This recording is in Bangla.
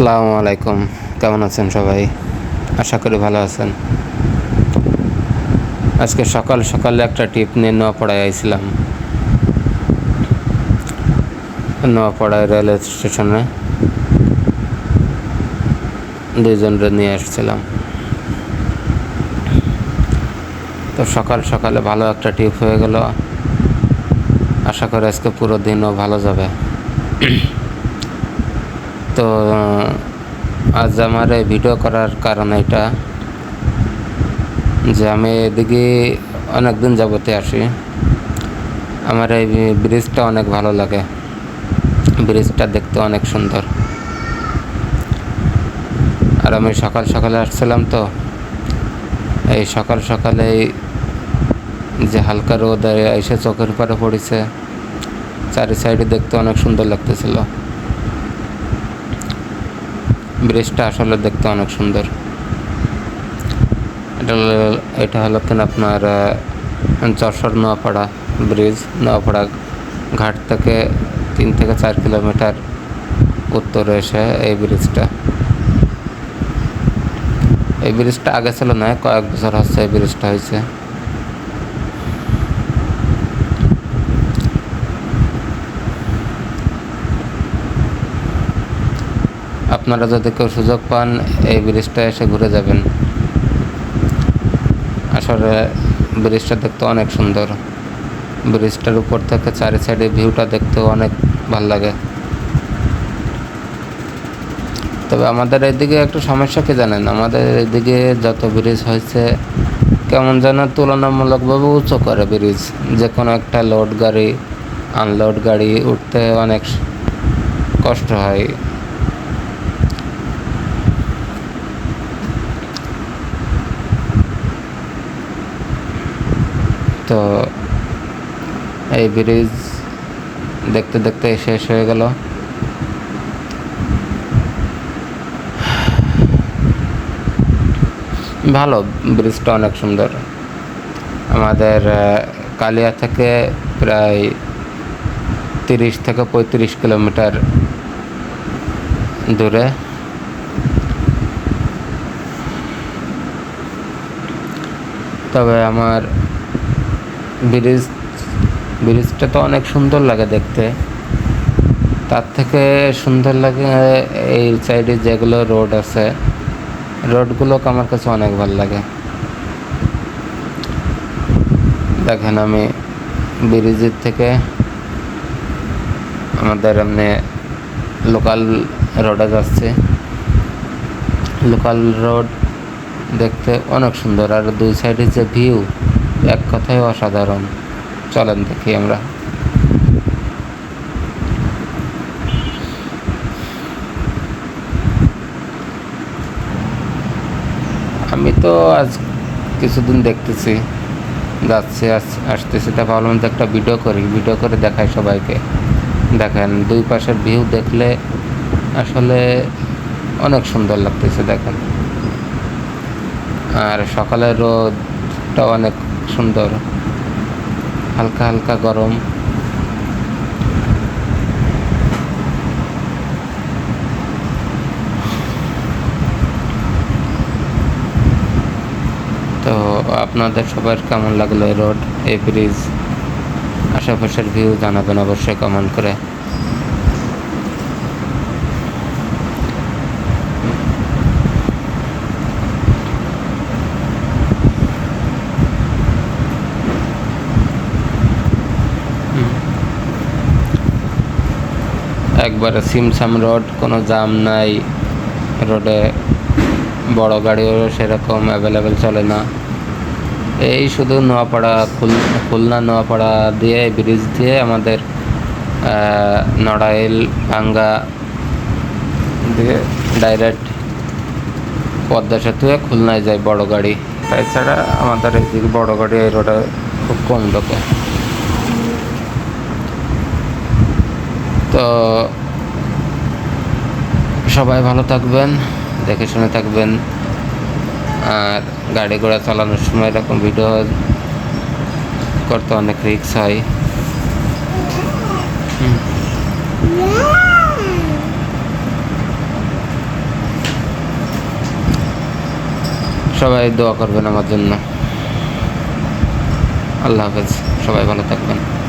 আসসালামু আলাইকুম। কেমন আছেন সবাই? আশা করি ভালো আছেন। আজকে সকাল সকালে একটা টিপ নিয়ে নোয়াপাড়ায় আইছিলাম। নোয়াপাড়ায় রেলওয়ে স্টেশনে। দুইজনরে নিয়ে আসছিলাম। তো সকাল সকালে ভালো একটা টিপ হয়ে গেল। আশা করি আজকে পুরো দিনও ভালো যাবে। তো আজ আমার এই ভিডিও করার কারণ এটা যে আমি এদিকে অনেক দিন যাবতে আসি। আমার এই ব্রিজটা অনেক ভালো লাগে। ব্রিজটা দেখতে অনেক সুন্দর। আর আমি সকাল সকালে আসছিলাম তো, এই সকাল সকালে যে হালকা রোদ এসে চোখের পারে পড়েছে, চারি সাইডে দেখতে অনেক সুন্দর লাগতেছিল। ব্রিজটা আসলে দেখতে অনেক সুন্দর। এটা এটা হলো কিনা আপনার যশোর নোয়াপাড়া ব্রিজ। নোয়াপাড়া ঘাট থেকে তিন থেকে চার কিলোমিটার উত্তরে এসে এই ব্রিজটা। এই ব্রিজটা আগে ছিল না, কয়েক বছর হচ্ছে এই ব্রিজটা হয়েছে। আপনারা যদি কেউ সুযোগ পান, এই ব্রিজটা এসে ঘুরে যাবেন। আসলে ব্রিজটা দেখতে অনেক সুন্দর। ব্রিজটার উপর থেকে চারি সাইডে ভিউটা দেখতেও অনেক ভালো লাগে। তবে আমাদের এদিকে একটু সমস্যা কি জানেন? আমাদের এদিকে যত ব্রিজ হয়েছে, কেমন যেন তুলনামূলকভাবে উঁচু করে ব্রিজ। যে কোনো একটা লোড গাড়ি আনলোড গাড়ি উঠতে অনেক কষ্ট হয়। তো এই ব্রিজ দেখতে দেখতে শেষ হয়ে গেল। ভালো, ব্রিজটা অনেক সুন্দর। আমাদের কালিয়া থেকে প্রায় তিরিশ থেকে পঁয়ত্রিশ কিলোমিটার দূরে। তবে আমার ব্রিজ, ব্রিজটা তো অনেক সুন্দর লাগে দেখতে। তার থেকে সুন্দর লাগে এই সাইডে যেগুলো রোড আছে, রোডগুলোকে আমার কাছে অনেক ভালো লাগে। দেখেন আমি ব্রিজের থেকে আমাদের এমনি লোকাল রোডে যাচ্ছে। লোকাল রোড দেখতে অনেক সুন্দর, আর দুই সাইডে যে ভিউ এক কথায় অসাধারণ। চলেন দেখি আমরা। আমি তো আজ কিছুদিন দেখতেছি, যাচ্ছে, আস- আসতেছি। তা ভাবলাম যে একটা ভিডিও করি। ভিডিও করে দেখাই সবাইকে। দেখেন, দুই পাশের ভিউ দেখলে আসলে অনেক সুন্দর লাগতেছে, দেখেন। আর সকালের রোদটা অনেক সুন্দর। হালকা হালকা গরম। তো আপনাদের সবার কেমন লাগল এই রোড, এই ব্রিজ আশেপাশের ভিউ জানাবেন অবশ্যই কমেন্ট করে। একবারে সিমসাম রোড, কোনো জাম নাই। রোডে বড় গাড়িও সেরকম অ্যাভেলেবেল চলে না। এই শুধু নোয়াপাড়া, খুল, খুলনা, নোয়াপাড়া দিয়ে ব্রিজ দিয়ে আমাদের নড়াইল, ভাঙ্গা দিয়ে ডাইরেক্ট পদ্মা সেতুয়ে খুলনায় যায় বড় গাড়ি। তাছাড়া আমাদের এদিকে বড় গাড়ি এই রোডে খুব কম ঢোকে তো সবাই ভালো থাকবেন, দেখে শুনে থাকবেন। আর গাড়ি ঘোড়া চালানোর সময় এরকম ভিডিও করতে অনেক রিক্স হয়। সবাই দোয়া করবেন আমার জন্য। আল্লাহ হাফেজ। সবাই ভালো থাকবেন।